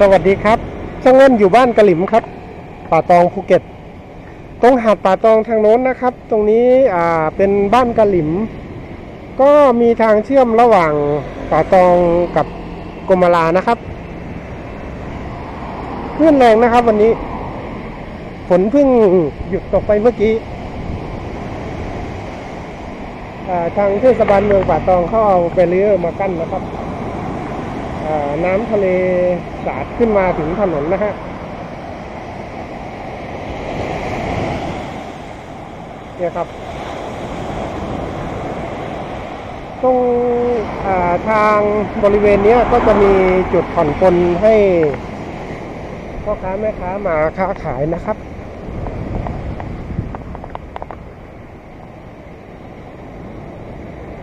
สวัสดีครับช่างเงินอยู่บ้านกระหลิมครับ ป่าตองภูเก็ต ตรงหาดป่าตองทางโน้นนะครับ ตรงนี้อ่าเป็นบ้านกระหลิม ก็มีทางเชื่อมระหว่างป่าตองกับกมลานะครับคลื่นแรงนะครับ วันนี้ ฝนเพิ่งหยุดตกไปเมื่อกี้ทางเทศบาลเมืองป่าตองเขาเอาแบรียร์มากั้นนะครับ น้ำทะเลสาดขึ้นมาถึงถนนนะฮะเนี่ยครับ ตรงาทางบริเวณนี้ก็จะมีจุดผ่อนปลนให้พ่อค้าแม่ค้ามาค้าขายนะครับ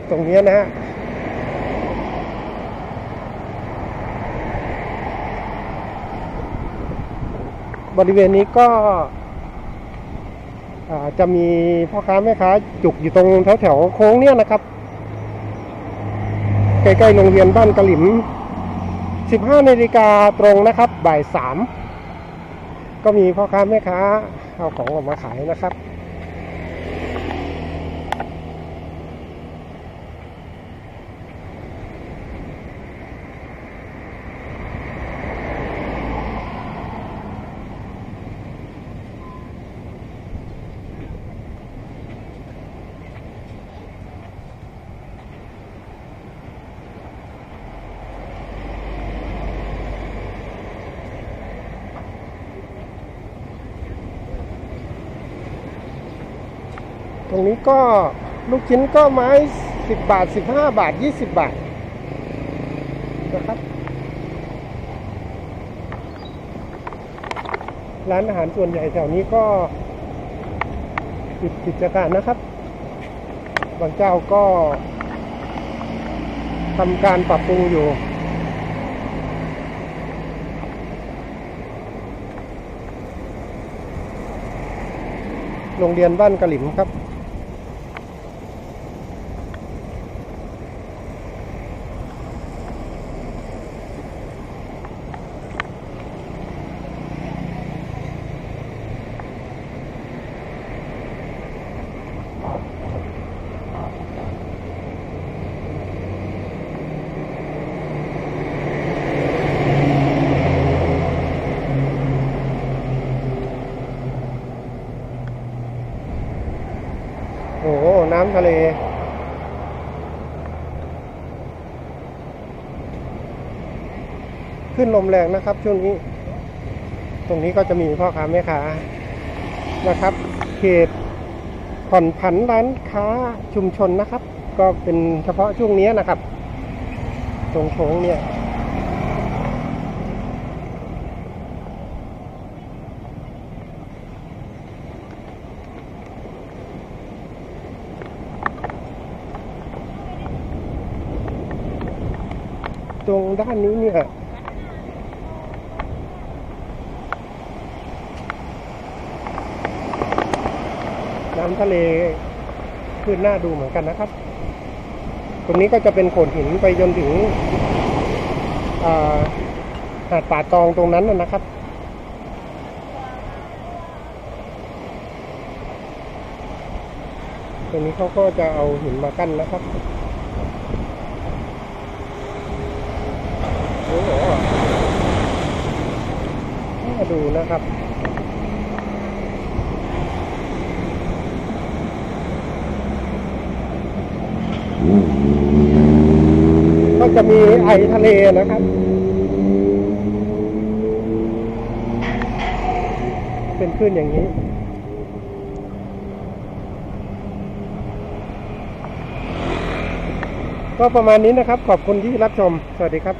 ตรงนี้นะฮะ บริเวณนี้ก็จะมีพ่อค้าแม่ค้าจุกอยู่ตรงแถวแถวๆโค้งเนี่ยนะครับ ใกล้ๆโรงเรียนบ้านกะหลิม 15นาฬิกาตรงนะครับบ่ายสามก็มีพ่อค้าแม่ค้าเอาของออกมาขายนะครับ ตรงนี้ก็ลูกชิ้นก็ไม้สิบบาทสิบห้าบาทยี่สิบบาทนะครับ ร้านอาหารส่วนใหญ่แถวนี้ก็ปิดกิจการนะครับ บางเจ้าก็ทำการปรับปรุงอยู่โรงเรียนบ้านกะหลิมครับ น้ำทะเล ขึ้นลมแรงนะครับ ช่วงนี้ ตรงนี้ก็จะมีพ่อค้าแม่ค้านะครับ เขตผ่อนผันร้านค้าชุมชนนะครับ ก็เป็นเฉพาะช่วงนี้นะครับ ตรงโค้งเนี่ย ตรงด้านนี้เนี่ยน้ำทะเลขึ้นหน้าดูเหมือนกันนะครับ ตรงนี้ก็จะเป็นโขดหินไปจนถึงาหาดป่าตองตรงนั้นนะครับตรงนี้เขาก็จะเอาหินมากั้นนะครับ โอ้โหน่าดูนะครับก็จะมีไอทะเลนะครับเป็นคลื่นอย่างนี้ ก็ประมาณนี้นะครับ ขอบคุณที่รับชม สวัสดีครับ